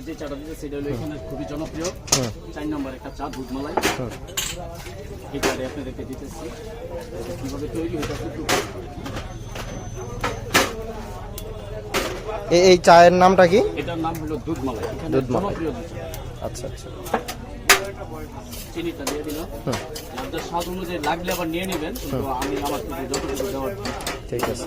আপনাদেরকে যে চাটা দিতে সেটা হলো এখানে খুবই জনপ্রিয়। চার নম্বর একটা চা দুধ মালাই। এই চাটা আপনাদেরকে দিতেছি। কীভাবে তৈরি হয়েছে এই চায়ের নামটা কি? এটার নাম হলো দুধ মালাই। এখানে দুধ মালাই। জনপ্রিয় দুধ। আচ্ছা আচ্ছা। চিনিটা দিয়ে হুম আপনার স্বাদ অনুযায়ী লাগলে আবার নিয়ে নেবেন কিন্তু আমি আমার যতটুকু দেওয়ার ঠিক আছে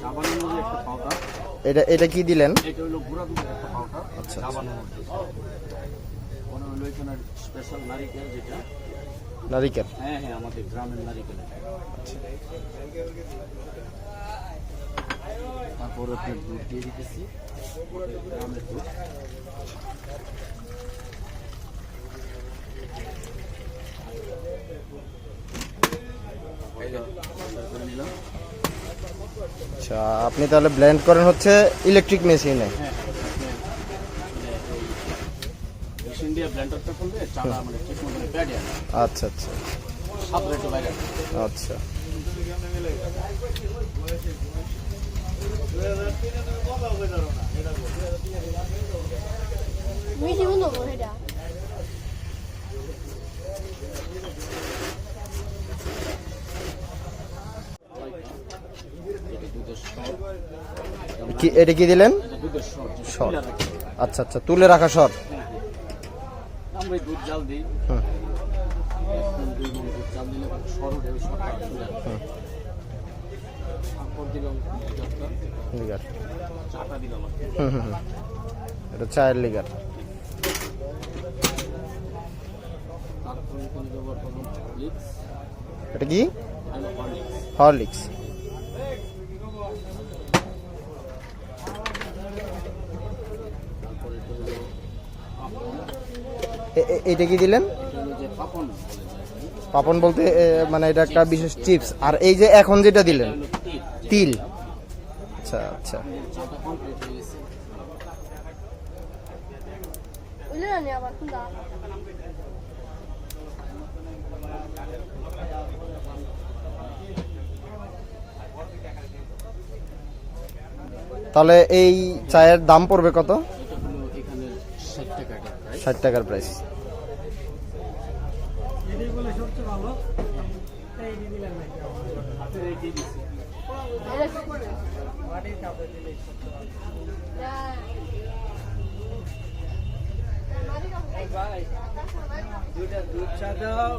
চা বানানোর যে একটা পাউডার এটা এটা কি দিলেন? এটা হলো গুঁড়া দুধের একটা পাউডার আচ্ছা, আচ্ছা। মনে হলো এখানে স্পেশাল নারিকেল যেটা। নারিকেল? হ্যাঁ হ্যাঁ আমাদের গ্রামের নারিকেল এটা। তারপর আপনার দুধ দিয়ে দিতেছি। গ্রামের দুধ করে নিলাম আচ্ছা আপনি তাহলে ব্লেন্ড করেন হচ্ছে ইলেকট্রিক মেশিনে হ্যাঁ মেশিন মানে আনে আচ্ছা আচ্ছা। আচ্ছা। বন্ধ এটা। কি এটা কি দিলেন? এটা সর। আচ্ছা আচ্ছা তুলে রাখা সর হ্যাঁ, হ্যাঁ। আমরা এই দুধ জাল দিই হুম এক মণ, দুই মণ দুধ জাল দিলে সর উঠে ওই সরটা তুলে রাখি। তারপর দিলাম লিকারটা, লিগার চাটা দিলাম আর কি। হুম হুম হুম। এটা চায়ের লিগার তারপর এখানে ব্যবহার করলাম হরলিক্স এটা কি হলো হরলিক্স হরলিক্স তারপর এটা হলো পাপন এ- এ- এটা কি দিলেন? পাপন বলতে মানে এটা একটা বিশেষ চিপস। আর এই যে এখন যেটা দিলেন, তিল। আচ্ছা আচ্ছা। তাহলে এই চায়ের দাম পড়বে কত এটা হলো এখানে ষাট টাকা এটা প্রাইস ষাট টাকার প্রাইস দুধ চা দাও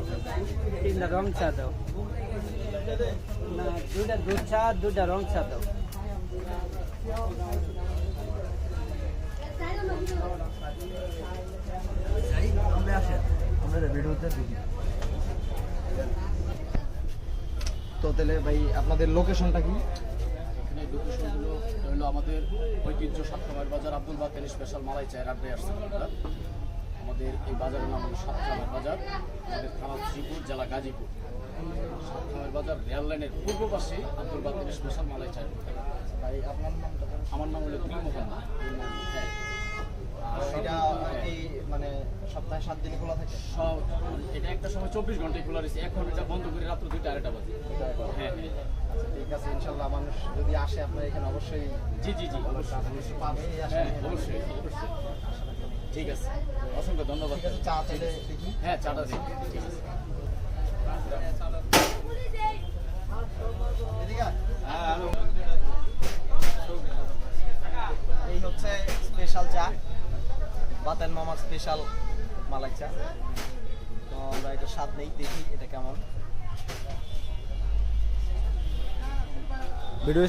তিনটা রং চা দাও না দুইটা দুধ চা দুইটা রং চা দাও। তো তাহলে ভাই, আপনাদের লোকেশনটা কি? এখানে লোকেশনগুলো হলো আমাদের ঐতিহ্য সাতখামার বাজার আব্দুল বাকের স্পেশাল মালাই চায়ের আড্ডায় আসছে আমাদের এই বাজারের নাম হলো সাতখামার বাজার, আমাদের থানা শ্রীপুর, জেলা গাজীপুর। সাতখামার বাজার রেল লাইনের পূর্ব পাশে আব্দুল বাকের স্পেশাল মালাই চায়ের ভাই, আপনার নামটা আমার নাম হলো তুল মোহাম্মদ এটা কি মানে সপ্তাহে সাত দিন খোলা থাকে? সব এটা একটা সময় চব্বিশ ঘন্টায় খোলা রয়েছে। এখন এটা বন্ধ করে রাত্র দুইটা আড়াইটা বাজে। হ্যাঁ। আচ্ছা ঠিক আছে ইনশাল্লাহ মানুষ যদি আসে আপনার এখানে অবশ্যই জি জি জি অবশ্যই পাবে হ্যাঁ নিয়ে অবশ্যই অবশ্যই। ঠিক আছে। অসংখ্য ধন্যবাদ। চা চাইলে হ্যাঁ চাটা দিন ঠিক আছে। হ্যাঁ এই হচ্ছে স্পেশাল চা। বাতেন মামার স্পেশাল মালাই চা তো আমরা এটা স্বাদ নেই দেখি এটা কেমন। ভিডিও